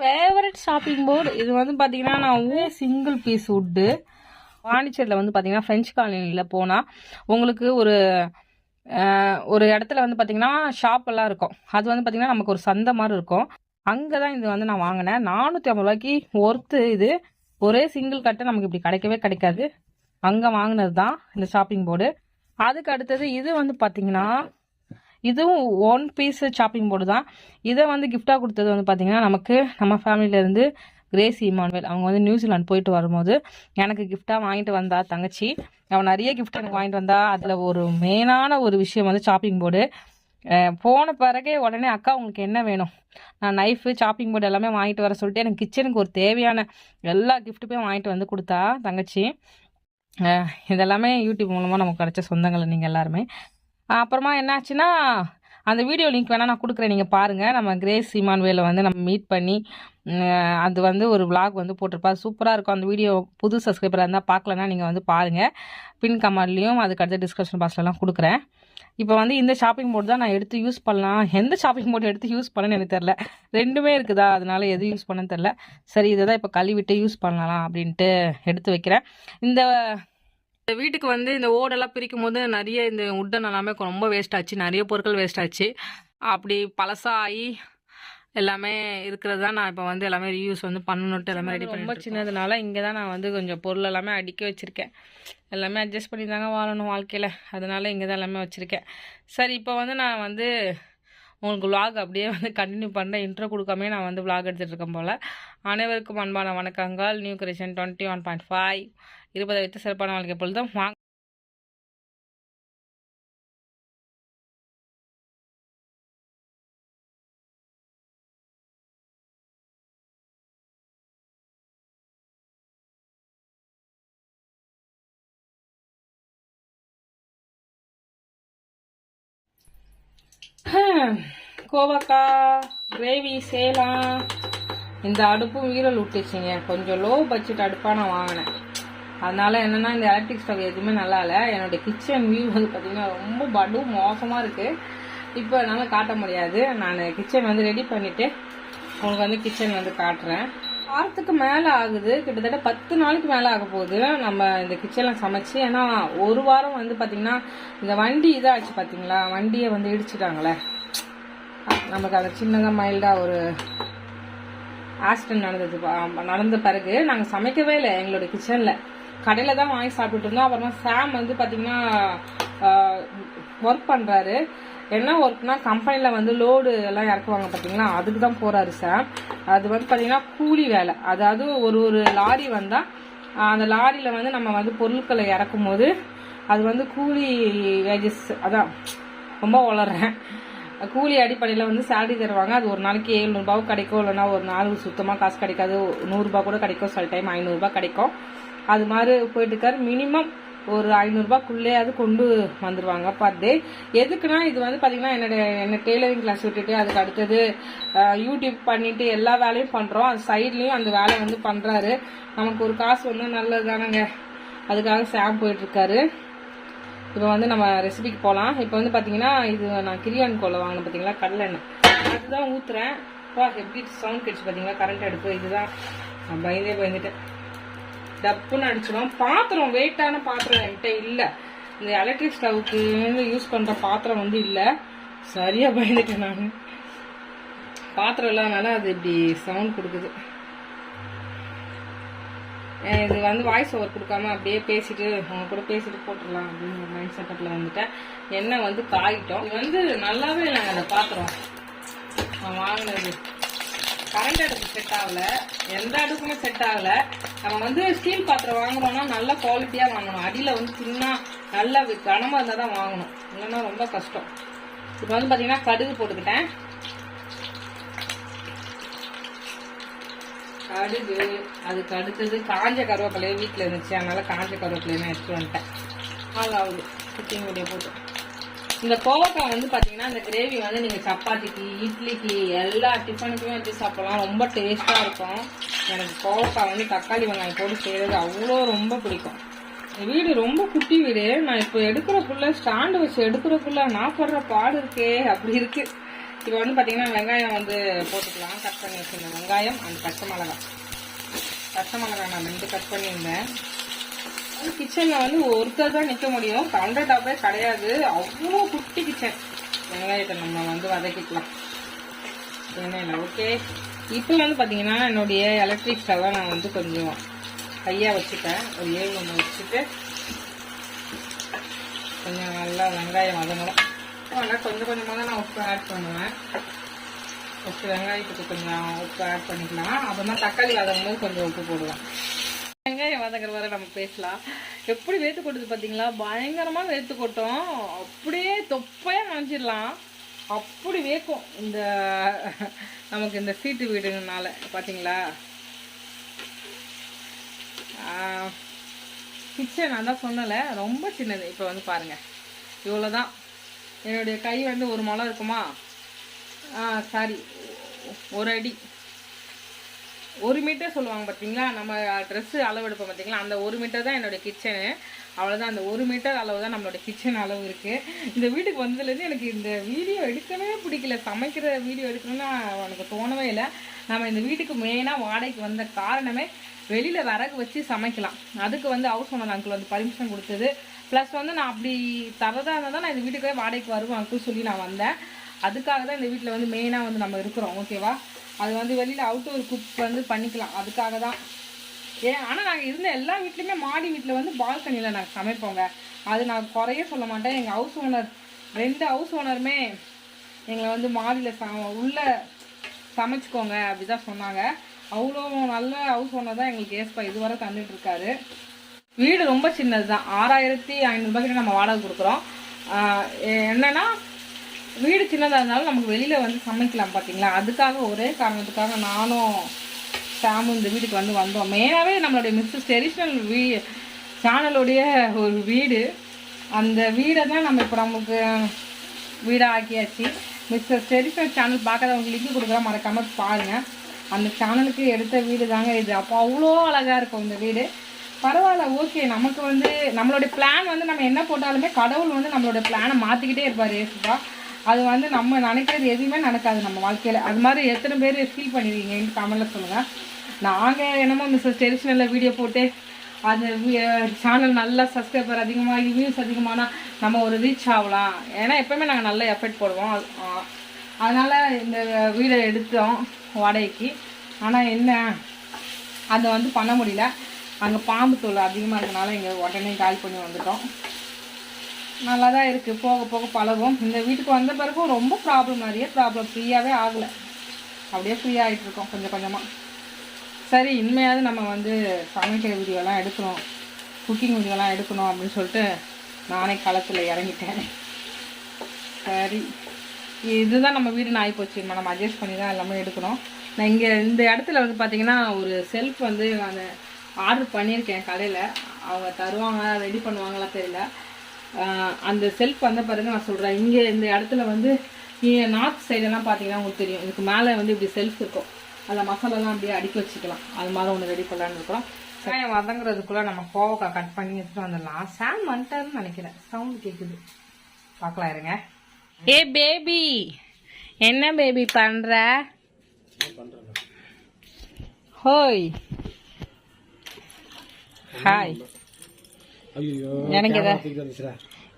Favourite shopping board இது வந்து பார்த்தீங்கன்னா நான் ஊர் சிங்கிள் பீஸ் உட்டு பாண்டிச்சேரியில் வந்து பார்த்தீங்கன்னா ஃப்ரெஞ்ச் காலனியில் போனால் உங்களுக்கு ஒரு ஒரு இடத்துல வந்து பார்த்தீங்கன்னா ஷாப்பெல்லாம் இருக்கும். அது வந்து பார்த்தீங்கன்னா நமக்கு ஒரு சந்தை மாதிரி இருக்கும். அங்கே தான் இது வந்து நான் வாங்கினேன். நானூற்றி ஐம்பது ரூபாய்க்கு ஒர்த்து இது. ஒரே சிங்கிள் கட்டை நமக்கு இப்படி கிடைக்கவே கிடைக்காது. அங்கே வாங்கினது தான் இந்த ஷாப்பிங் போர்டு அதுக்கு அடுத்தது இது வந்து பார்த்தீங்கன்னா இதுவும் ஒன் பீஸ் ஷாப்பிங் போர்டு தான். இதை வந்து கிஃப்டாக கொடுத்தது வந்து பார்த்திங்கன்னா நமக்கு நம்ம ஃபேமிலியிலேருந்து கிரேசி இமானுவேல். அவங்க வந்து நியூசிலாந்து போயிட்டு வரும்போது எனக்கு கிஃப்டாக வாங்கிட்டு வந்தா தங்கச்சி. அவன் நிறைய கிஃப்ட் எனக்கு வாங்கிட்டு வந்தா. அதில் ஒரு மெயினான ஒரு விஷயம் வந்து ஷாப்பிங் போர்டு போன பிறகே உடனே அக்கா உங்களுக்கு என்ன வேணும்? நான் நைஃபு ஷாப்பிங் போர்டு எல்லாமே வாங்கிட்டு வர சொல்லிட்டு எனக்கு கிச்சனுக்கு ஒரு தேவையான எல்லா கிஃப்ட்டுமே வாங்கிட்டு வந்து கொடுத்தா தங்கச்சி. இதெல்லாமே யூடியூப் மூலமாக நமக்கு கிடைச்ச சொந்தங்கள் நீங்கள் எல்லாருமே. அப்புறமா என்னாச்சுன்னா அந்த வீடியோ லிங்க் வேணால் நான் கொடுக்குறேன். நீங்கள் பாருங்கள் நம்ம கிரேஸ் இமான்வேல வந்து நம்ம மீட் பண்ணி அது வந்து ஒரு விளாக் வந்து போட்டிருப்பா சூப்பராக இருக்கும். அந்த வீடியோ புது சப்ஸ்கிரைபராக இருந்தால் பார்க்கலன்னா நீங்கள் வந்து பாருங்கள் பின் கமெண்ட்லேயும் அதுக்கு அடுத்த டிஸ்கிரிப்ஷன் பாக்ஸ்லலாம் கொடுக்குறேன். இப்போ வந்து இந்த ஷாப்பிங் போர்டு தான் நான் எடுத்து யூஸ் பண்ணலாம். எந்த ஷாப்பிங் போர்டு எடுத்து யூஸ் பண்ணேன்னு எனக்கு தெரில ரெண்டுமே இருக்குதா? அதனால் எது யூஸ் பண்ணன்னு தெரில சரி இதை தான் இப்போ கழுவிட்டு யூஸ் பண்ணலாம் அப்படின்ட்டு எடுத்து வைக்கிறேன். இந்த இந்த வீட்டுக்கு வந்து இந்த ஓடெல்லாம் பிரிக்கும் போது நிறைய இந்த உட்டன் எல்லாமே ரொம்ப வேஸ்ட் ஆச்சு. நிறைய பொருட்கள் வேஸ்ட் ஆச்சு. அப்படி பழசாகி எல்லாமே இருக்கிறது தான் நான் இப்போ வந்து எல்லாமே ரீயூஸ் வந்து பண்ணணுன்ட்டு எல்லாமே ரெடி ரொம்ப சின்னதுனால இங்கே தான் நான் வந்து கொஞ்சம் பொருள் எல்லாமே அடுக்கி வச்சுருக்கேன். எல்லாமே அட்ஜஸ்ட் பண்ணி தாங்க வாழணும் வாழ்க்கையில். அதனால இங்கே தான் எல்லாமே வச்சுருக்கேன். சரி இப்போ வந்து நான் வந்து உங்களுக்கு vlog அப்படியே வந்து கண்டினியூ பண்ணுறேன் இன்ட்ரோ கொடுக்காமயே நான் வந்து vlog எடுத்துகிட்டு இருக்கேன் போல். அனைவருக்கும் அன்பான வணக்கங்கள். New creation twenty one point five இருபதை வைத்து சிறப்பான வாழ்க்கை பொழுதும் வாங்க. கோவக்காய் கிரேவி சேலம். இந்த அடுப்பும் வீரல் விட்டுச்சுங்க. கொஞ்சம் லோ பட்ஜெட் அடுப்பாக நான் வாங்கினேன். அதனால என்னென்னா இந்த எலக்ட்ரிக் ஸ்டவ் எதுவுமே நல்லா இல்லை. என்னோட கிச்சன் வியூ வந்து பார்த்தீங்கன்னா ரொம்ப படு மோசமாக இருக்குது இப்போ என்னால் காட்ட முடியாது. நான் கிச்சன் வந்து ரெடி பண்ணிவிட்டு உங்களுக்கு வந்து கிச்சன் வந்து காட்டுறேன். வாரத்துக்கு மேலே ஆகுது. கிட்டத்தட்ட பத்து நாளைக்கு மேலே ஆக போகுது. நம்ம இந்த கிச்சனில் சமைச்சு ஏன்னா ஒரு வாரம் வந்து பார்த்திங்கன்னா இந்த வண்டி இதாச்சு பார்த்தீங்களா வண்டியை வந்து இடிச்சிட்டாங்களே. நமக்கு அந்த சின்னதாக மைல்டாக ஒரு ஆக்சிடென்ட் நடந்தது நடந்த பிறகு நாங்கள் சமைக்கவே இல்லை எங்களோட கிச்சனில் கடையில் தான் வாங்கி சாப்பிட்டுட்டு இருந்தோம். அப்புறமா சாம் வந்து பார்த்தீங்கன்னா ஒர்க் பண்ணுறாரு என்ன ஒர்க்னா கம்பெனியில் வந்து லோடு எல்லாம் இறக்குவாங்க பார்த்தீங்களா அதுக்கு தான் போகிறாரு சாம் அது வந்து பார்த்தீங்கன்னா கூலி வேலை. அதாவது ஒரு ஒரு லாரி வந்தால் அந்த லாரியில் வந்து நம்ம வந்து பொருட்களை இறக்கும் போது அது வந்து கூலி வேஜஸ் அதான் ரொம்ப வளர்றேன் கூலி அடிப்படையில் வந்து சேலரி தருவாங்க. அது ஒரு நாளைக்கு ஏழ்நூறுபாவும் கிடைக்கும் இல்லைன்னா ஒரு நாள் சுத்தமாக காசு கிடைக்காது. நூறுரூபா கூட கிடைக்கும் சில டைம் ஐநூறுரூபா கிடைக்கும். அது மாதிரி போயிட்டு இருக்காரு மினிமம் ஒரு ஐநூறுரூபாக்குள்ளேயாவது கொண்டு வந்துடுவாங்க பர் டே எதுக்குன்னா இது வந்து பார்த்தீங்கன்னா என்னோட என்ன டெய்லரிங் கிளாஸ் விட்டுட்டு அதுக்கு அடுத்தது யூடியூப் பண்ணிட்டு எல்லா வேலையும் பண்ணுறோம் அது சைட்லேயும் அந்த வேலை வந்து பண்ணுறாரு நமக்கு ஒரு காசு வந்து நல்லது தானேங்க அதுக்காக சாம் போயிட்டுருக்காரு. இப்போ வந்து நம்ம ரெசிபிக்கு போகலாம் இப்போ வந்து பார்த்தீங்கன்னா இது நான் கிரியான் கோலை வாங்கினேன் பார்த்தீங்களா கடலெண்ணெய் அதுதான் ஊற்றுறேன் வா எப்படி சவுண்ட் கிடச்சி பார்த்தீங்களா கரண்ட் அடுப்பு இதுதான். நான் பயந்தே பயந்துட்டேன். டப்புன்னு அடிச்சிடும் பாத்திரம் வெயிட்டான பாத்திரம் என்கிட்ட இல்லை. இந்த எலக்ட்ரிக் ஸ்டவ்க்கு யூஸ் பண்ணுற பாத்திரம் வந்து இல்லை. சரியாக பயந்துட்டேன் நான். பாத்திரம் இல்லாதனால அது இப்படி சவுண்ட் கொடுக்குது. இது வந்து வாய்ஸ் ஓவர் கொடுக்காம அப்படியே பேசிட்டு அவங்க கூட பேசிட்டு போட்டுடலாம் அப்படின்னு மைண்ட் செட்டப்பில் வந்துட்டேன். எண்ணெய் வந்து காயிட்டோம். இது வந்து நல்லாவே இல்லைங்க அந்த பாத்திரம். நான் வாங்கினது. கரண்ட் அடுப்பு செட் ஆகல. எந்த அடுப்புமே செட் ஆகல. நம்ம வந்து ஸ்டீல் பாத்திரம் வாங்குறோம்னா நல்ல குவாலிட்டியாக வாங்கணும். அடியில் வந்து சின்ன நல்ல கனமாக இருந்தால் தான் வாங்கணும். இல்லைன்னா ரொம்ப கஷ்டம். இப்போ வந்து பார்த்தீங்கன்னா கடுகு போட்டுக்கிட்டேன். கடுகு அதுக்கு அடுத்தது காஞ்ச கருவேப்பிலையே வீட்டில் இருந்துச்சு. அதனால காஞ்ச கருவேப்பிலையை நான் எடுத்துட்டு வந்துட்டேன். நாலாவது குக்கிங் வீடியோ போட்டு. இந்த கோவக்காய் வந்து பார்த்தீங்கன்னா இந்த கிரேவி வந்து நீங்கள் சப்பாத்திக்கு இட்லிக்கு எல்லா டிஃபனுக்குமே வச்சு சாப்பிடலாம். ரொம்ப டேஸ்ட்டாக இருக்கும். எனக்கு கோவக்காய் வந்து தக்காளி வெங்காயம் போட்டு செய்கிறது அவ்வளோ ரொம்ப பிடிக்கும். வீடு ரொம்ப குட்டி வீடு. நான் இப்போ எடுக்கிறக்குள்ள ஸ்டாண்டு வச்சு எடுக்கிறக்குள்ள நான் படுற பாடு இருக்கே அப்படி இருக்கு. இப்போ வந்து பார்த்தீங்கன்னா வெங்காயம் வந்து போட்டுக்கலாம். கட் பண்ணி வச்சுருந்தேன் வெங்காயம் அந்த பச்சை மிளகாய். பச்சை மிளகாய் நான் ரெண்டு கட் பண்ணியிருந்தேன். கிச்சனில் வந்து ஒருத்தர் தான் நிற்க முடியும். கவுண்டர் டாப்பே கிடையாது. அவ்வளோ குட்டி கிச்சன் வெங்காயத்தை நம்ம வந்து வதக்கிக்கலாம். என்ன ஓகே இப்போ வந்து பார்த்தீங்கன்னா என்னுடைய எலக்ட்ரிக் ஸ்டவ்வை நான் வந்து கொஞ்சம் கையாக வச்சுட்டேன் ஒரு ஏழு ஒன்று வச்சுட்டு கொஞ்சம் நல்லா வெங்காயம் வதங்கணும். நல்லா கொஞ்சம் கொஞ்சமாக தான் நான் உப்பு ஆட் பண்ணுவேன். ஃபஸ்ட்டு வெங்காயத்துக்கு கொஞ்சம் உப்பு ஆட் பண்ணிக்கலாம். அப்புறமா தக்காளி வதங்கும் போது கொஞ்சம் உப்பு போடுவேன். வெங்காயம் வதங்குற வரை நம்ம பேசலாம். எப்படி வேத்து கொட்டுது பார்த்தீங்களா? பயங்கரமாக வேத்து கொட்டும். அப்படியே தொப்பையாக நினச்சிடலாம் அப்படி வேக்கும் இந்த நமக்கு இந்த சீட்டு வீடுனால பார்த்தீங்களா? கிச்சன் நான் தான் சொன்னலை ரொம்ப சின்னது. இப்போ வந்து பாருங்கள் இவ்வளோ தான் என்னுடைய கை வந்து ஒரு மலம் இருக்குமா? ஆ சாரி. ஒரு அடி. ஒரு மீட்டர் சொல்லுவாங்க பார்த்தீங்களா நம்ம ட்ரெஸ்ஸு அளவு எடுப்போம் பார்த்தீங்களா அந்த ஒரு மீட்டர் தான் என்னோட கிச்சனு அவ்வளோதான் அந்த ஒரு மீட்டர் அளவு தான் நம்மளோட கிச்சன் அளவு இருக்குது இந்த வீட்டுக்கு வந்ததுலேருந்து எனக்கு இந்த வீடியோ எடுக்கவே பிடிக்கல. சமைக்கிற வீடியோ எடுக்கணும்னா எனக்கு தோணவே இல்லை. நம்ம இந்த வீட்டுக்கு மெயினாக வாடகைக்கு வந்த காரணமே வெளியில் விறகு வச்சு சமைக்கலாம். அதுக்கு வந்து ஹவுஸ் ஓனர் அங்கிள் வந்து பர்மிஷன் கொடுத்தது. ப்ளஸ் வந்து நான் அப்படி தரதா இருந்தால் தான் நான் இந்த வீட்டுக்கே வாடகைக்கு வருவேன் அங்கிள் சொல்லி நான் வந்தேன். அதுக்காக தான் இந்த வீட்டில் வந்து மெயினாக வந்து நம்ம இருக்கிறோம். ஓகேவா அது வந்து வெளியில் அவுட்டோர் குக் வந்து பண்ணிக்கலாம். அதுக்காக தான். ஏன் ஆனால் நாங்கள் இருந்த எல்லா வீட்லேயுமே மாடி வீட்டில் வந்து பால்கனியில் நாங்கள் சமைப்போங்க. அது நான் குறைய சொல்ல மாட்டேன். எங்கள் ஹவுஸ் ஓனர் ரெண்டு ஹவுஸ் ஓனருமே எங்களை வந்து மாடியில் ச உள்ள சமைச்சிக்கோங்க அப்படி தான் சொன்னாங்க. அவ்வளோ நல்ல ஹவுஸ் ஓனர் தான் எங்களுக்கு ஏஸ்பா இதுவரை தந்துட்டு இருக்காரு வீடு ரொம்ப சின்னது தான் ஆறாயிரத்தி ஐநூறுபாய்க்கு நம்ம வாடகை கொடுக்குறோம். என்னென்னா வீடு சின்னதாக இருந்தாலும் நமக்கு வெளியில் வந்து சமைக்கலாம் பார்த்தீங்களா அதுக்காக ஒரே காரணத்துக்காக நானும் சாமும் இந்த வீட்டுக்கு வந்து வந்தோம். மெயினாகவே நம்மளுடைய மிஸ்ஸஸ் ட்ரெடிஷ்னல் வீ சேனலுடைய ஒரு வீடு. அந்த வீடை தான் நம்ம இப்போ நமக்கு வீடாக ஆக்கியாச்சு மிஸ்டர் ட்ரெடிஷ்னல் சேனல் பார்க்காதவங்க லிங்க் கொடுக்குறா மறக்காமல் பாருங்கள் அந்த சேனலுக்கு எடுத்த வீடு தாங்க இது. அப்போ அவ்வளோ அழகாக இருக்கும் இந்த வீடு. பரவாயில்ல ஓகே நமக்கு வந்து நம்மளுடைய பிளான் வந்து நம்ம என்ன போட்டாலுமே கடவுள் வந்து நம்மளோட பிளானை மாற்றிக்கிட்டே இருப்பார் ஏசுப்பா அது வந்து நம்ம நினைக்கிறது எதுவுமே நடக்காது நம்ம வாழ்க்கையில். அது மாதிரி எத்தனை பேர் ஃபீல் பண்ணிருக்கீங்கன்னு கமெண்ட்டில் சொல்லுங்கள் நாங்கள் என்னமோ மிஸ்ஸஸ் டெரிஷனலில் வீடியோ போட்டு அந்த சேனல் நல்லா சப்ஸ்கிரைபர் அதிகமாக வியூஸ் அதிகமானால் நம்ம ஒரு ரீச் ஆகலாம். ஏன்னா எப்போவுமே நாங்கள் நல்ல எஃபெக்ட் போடுவோம். அதனால் இந்த வீடை எடுத்தோம் வாடகைக்கு. ஆனால் என்ன அதை வந்து பண்ண முடியல. அங்கே பாம்பு தொல்லை அதிகமாக இருக்கனால இங்கே உடனே கால் பண்ணி வந்துட்டோம். நல்லா தான் இருக்குது போக போக பழகும். இந்த வீட்டுக்கு வந்த பிறகும் ரொம்ப ப்ராப்ளம் நிறைய ப்ராப்ளம் ஃப்ரீயாகவே ஆகலை. அப்படியே ஃப்ரீ ஆகிட்ருக்கோம் கொஞ்சம் கொஞ்சமாக சரி இனிமையாவது நம்ம வந்து சமைக்கிற வீடியோலாம் எடுக்கணும். குக்கிங் வீடியோலாம் எடுக்கணும் அப்படின்னு சொல்லிட்டு நானே களத்தில் இறங்கிட்டேன். சரி. இதுதான் நம்ம வீடு நாய் போச்சு. நம்ம அட்ஜஸ்ட் பண்ணி தான் எல்லாமே எடுக்கணும். நான் இங்கே இந்த இடத்துல வந்து பார்த்தீங்கன்னா ஒரு செல்ஃப் வந்து நான் ஆர்டர் பண்ணியிருக்கேன் கடையில். அவங்க தருவாங்க ரெடி பண்ணுவாங்களா தெரியல. அந்த செல்ஃப் வந்த பாருங்க நான் சொல்கிறேன் இங்கே இந்த இடத்துல வந்து நார்த் சைடெல்லாம் பார்த்தீங்கன்னா உங்களுக்கு தெரியும். இதுக்கு மேலே வந்து இப்படி செல்ஃப் இருக்கும். அதில் மசாலாலாம் அப்படியே அடுக்கி வச்சுக்கலாம். அது மாதிரி ஒன்று ரெடி பண்ணலான்னு இருக்கிறோம். வெங்காயம் வதங்குறதுக்குள்ளே நம்ம கோவக்காய் கட் பண்ணி எடுத்துகிட்டு வந்துடலாம். சாம் வந்துட்டாருன்னு நினைக்கிறேன். சவுண்ட் கேட்குது பார்க்கலாம் இருங்க. ஏ பேபி என்ன பேபி பண்ணுற ஹோய். ஹாய் எனக்கு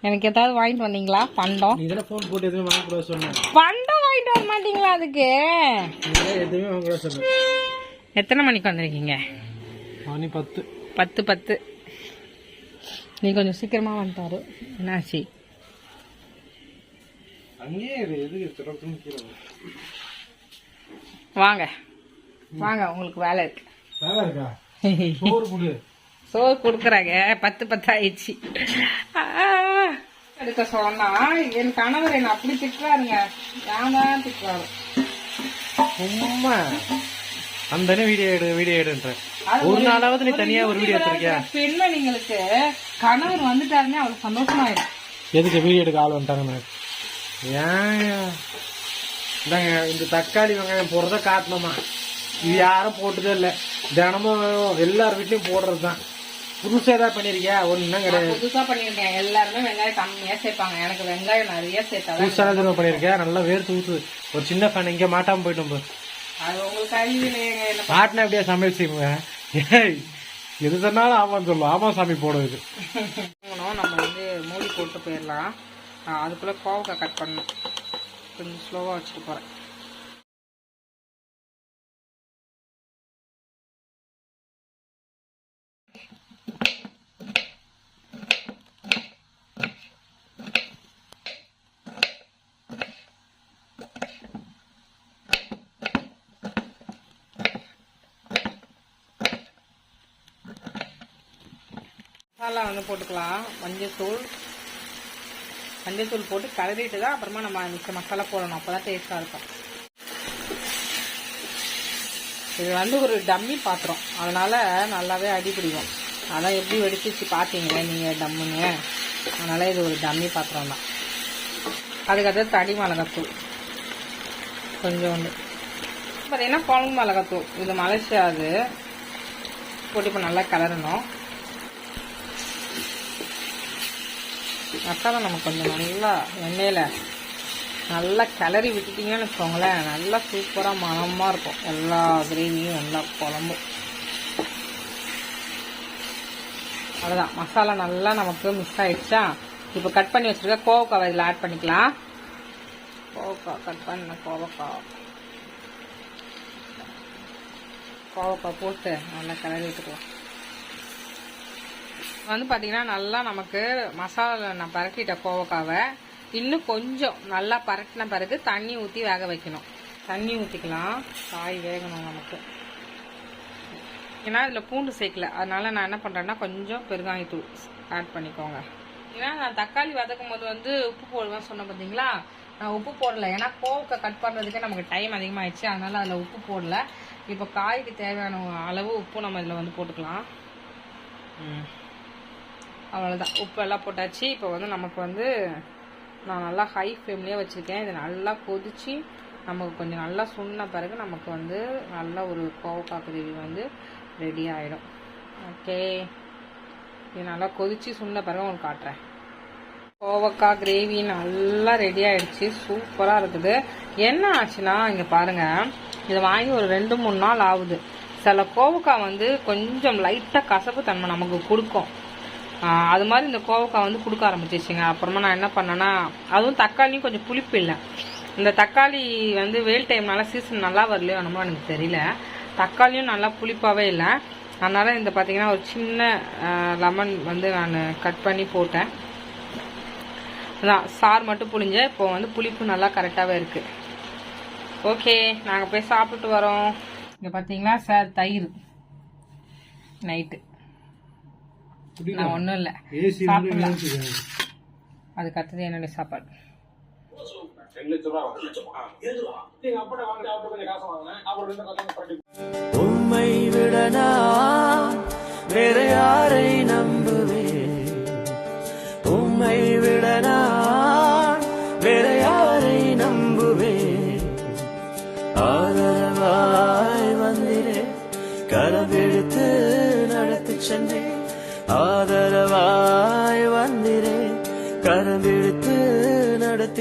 எனக்கு ஏதாவது வாங்கிட்டு வந்தீங்களா? பண்டம் ஃபோன் போட்டு எதுவுமே வாங்கக்கூடாது சொன்னேன் பண்டம் வாங்கிட்டு வர மாட்டீங்களா அதுக்கு? எதுவுமே வாங்கக்கூடாது சொன்னேன் எத்தனை மணிக்கு வந்திருக்கீங்க? மணி பத்து. பத்து பத்து. நீ கொஞ்சம் சீக்கிரமா வந்துட்டாரு. என்னாச்சு. வாங்க. வாங்க உங்களுக்கு வேலை இருக்கு. வேலை இருக்கா? சோறு கொடு சோறு கொடுக்குறாங்க. பத்து பத்து ஆயிடுச்சு. சொன்னா என் கணவர் என்ன அப்படி திட்டுறாருங்க. ஏன் தான் திட்டுறாரு. சும்மா. அந்த வீடியோ எடு வீடியோ எடுன்ற. ஒரு நாளாவது நீ தனியா ஒரு வீடியோ எடுத்திருக்கியா? பெண்மணிங்களுக்கு கணவர் வந்துட்டாருன்னே அவ்வளவு சந்தோஷமாயிடும் எதுக்கு வீடியோ எடுக்க ஆள் வந்துட்டாங்கன்னு ஏன்? இந்தாங்க இந்த தக்காளி வெங்காயம் போடுறத காட்டணுமா? இது யாரும் போட்டதே இல்லை. தினமும் எல்லார் வீட்லயும் போடுறது தான் புதுசா ஏதாவது பண்ணிருக்கியா? ஒண்ணும் கிடையாது. நான் புதுசா பண்ணிருக்கேன் எல்லாருமே வெங்காயம் கம்மியா சேர்ப்பாங்க. எனக்கு வெங்காயம் நிறைய சேர்த்தாதான் புதுசா எதுவும் பண்ணிருக்கியா? நல்லா வேர்த்து ஊத்து. ஒரு சின்ன ஃபேன் இங்க மாட்டாம போயிட்டோம். அது உங்களுக்கு அறிவு மாட்டினா அப்படியே சமையல் செய்வோங்க? ஏய் எது சொன்னாலும் ஆமான்னு சொல்லுவோம். ஆமா சாமி போடுவது நம்ம வந்து மூடி போட்டு போயிடலாம். அதுக்குள்ள கோவக்காய் கட் பண்ணணும். கொஞ்சம் ஸ்லோவாக வச்சுட்டு போகிறேன் மசாலா வந்து போட்டுக்கலாம். மஞ்சத்தூள் மஞ்சத்தூள் போட்டு கலரிட்டு தான் அப்புறமா நம்ம மிச்ச மசாலா போடணும். அப்போ தான் டேஸ்ட்டாக இருக்கும். இது வந்து ஒரு டம்மி பாத்திரம். அதனால நல்லாவே அடிபிடிக்கும் அதான் எப்படி வெடிச்சிச்சு பார்த்தீங்களே நீங்கள் டம்முன்னு அதனால இது ஒரு டம்மி பாத்திரம் தான். அதுக்கடுத்து தடி மிளகாத்தூள். கொஞ்சோண்டு பார்த்தீங்கன்னா குழம்பு மிளகாத்தூள்? இது மலேசியா அது. போட்டு இப்போ நல்லா கலரணும் மசாலா நம்ம கொஞ்சம் நல்லா எண்ணெயில் நல்லா கிளறி விட்டுட்டீங்கன்னு வச்சுக்கோங்களேன். நல்லா சூப்பராக மணமாக இருக்கும். எல்லா கிரேவியும் நல்லா குழம்பும். அவ்வளோதான் மசாலா நல்லா நமக்கு மிக்ஸ் ஆயிடுச்சா? இப்போ கட் பண்ணி வச்சுருக்க கோவக்காவை இதில் ஆட் பண்ணிக்கலாம். கோவக்காய் கட் பண்ண கோவக்காய் கோவக்காய் போட்டு நல்லா கிளறி விட்டுக்கலாம். வந்து பார்த்தீங்கன்னா நல்லா நமக்கு மசாலாவில் நான் பரட்டிட்டேன் கோவக்காவை இன்னும் கொஞ்சம் நல்லா பரட்டின பிறகு தண்ணி ஊற்றி வேக வைக்கணும். தண்ணி ஊற்றிக்கலாம் காய் வேகணும் நமக்கு. ஏன்னா இதில் பூண்டு சேர்க்கல. அதனால் நான் என்ன பண்ணுறேன்னா கொஞ்சம் பெருங்காயத்தூள் ஆட் பண்ணிக்கோங்க. ஏன்னா நான் தக்காளி வதக்கும் போது வந்து உப்பு போடுவேன் சொன்னேன் பார்த்தீங்களா நான் உப்பு போடல. ஏன்னா கோவக்கை கட் பண்ணுறதுக்கே நமக்கு டைம் அதிகமாகிடுச்சு அதனால் அதில் உப்பு போடல. இப்போ காய்க்கு தேவையான அளவு உப்பு நம்ம இதில் வந்து போட்டுக்கலாம். ம். அவ்வளோதான் உப்பு எல்லாம் போட்டாச்சு. இப்போ வந்து நமக்கு வந்து நான் நல்லா ஹை ஃப்ளேம்லேயே வச்சுருக்கேன். இது நல்லா கொதிச்சு நமக்கு கொஞ்சம் நல்லா சுண்ண பிறகு நமக்கு வந்து நல்ல ஒரு கோவக்காய் கிரேவி வந்து ரெடி ஆகிடும் ஓகே இது நல்லா கொதிச்சு சுண்ண பிறகு உங்களுக்கு காட்டுறேன். கோவக்காய் கிரேவி நல்லா ரெடி ஆயிடுச்சு. சூப்பராக இருக்குது. என்ன ஆச்சுன்னா இங்கே பாருங்கள் இதை வாங்கி ஒரு ரெண்டு மூணு நாள் ஆகுது. சில கோவக்காய் வந்து கொஞ்சம் லைட்டாக கசப்பு தன்மை நமக்கு கொடுக்கும். அது மாதிரி இந்த கோவக்காய் வந்து கொடுக்க ஆரம்பிச்சிச்சுங்க அப்புறமா நான் என்ன பண்ணேன்னா அதுவும் தக்காளியும் கொஞ்சம் புளிப்பு இல்லை. இந்த தக்காளி வந்து வெயில் டைம்னால சீசன் நல்லா வரலையோ என்னமோ எனக்கு தெரியல. தக்காளியும் நல்லா புளிப்பாகவே இல்லை. அதனால் இந்த பார்த்திங்கன்னா ஒரு சின்ன லெமன் வந்து நான் கட் பண்ணி போட்டேன். அதான் சார் மட்டும் புளிஞ்ச இப்போ வந்து புளிப்பு நல்லா கரெக்டாகவே இருக்குது ஓகே நாங்கள் போய் சாப்பிட்டு வரோம். இங்கே பார்த்தீங்களா சார் தயிர். நைட்டு நான் ஒன்றும் இல்லை. அதுக்கு அடுத்தது என்னுடைய சாப்பாடு. உம்மை விட நான் வேற யாரை நம்புவேன்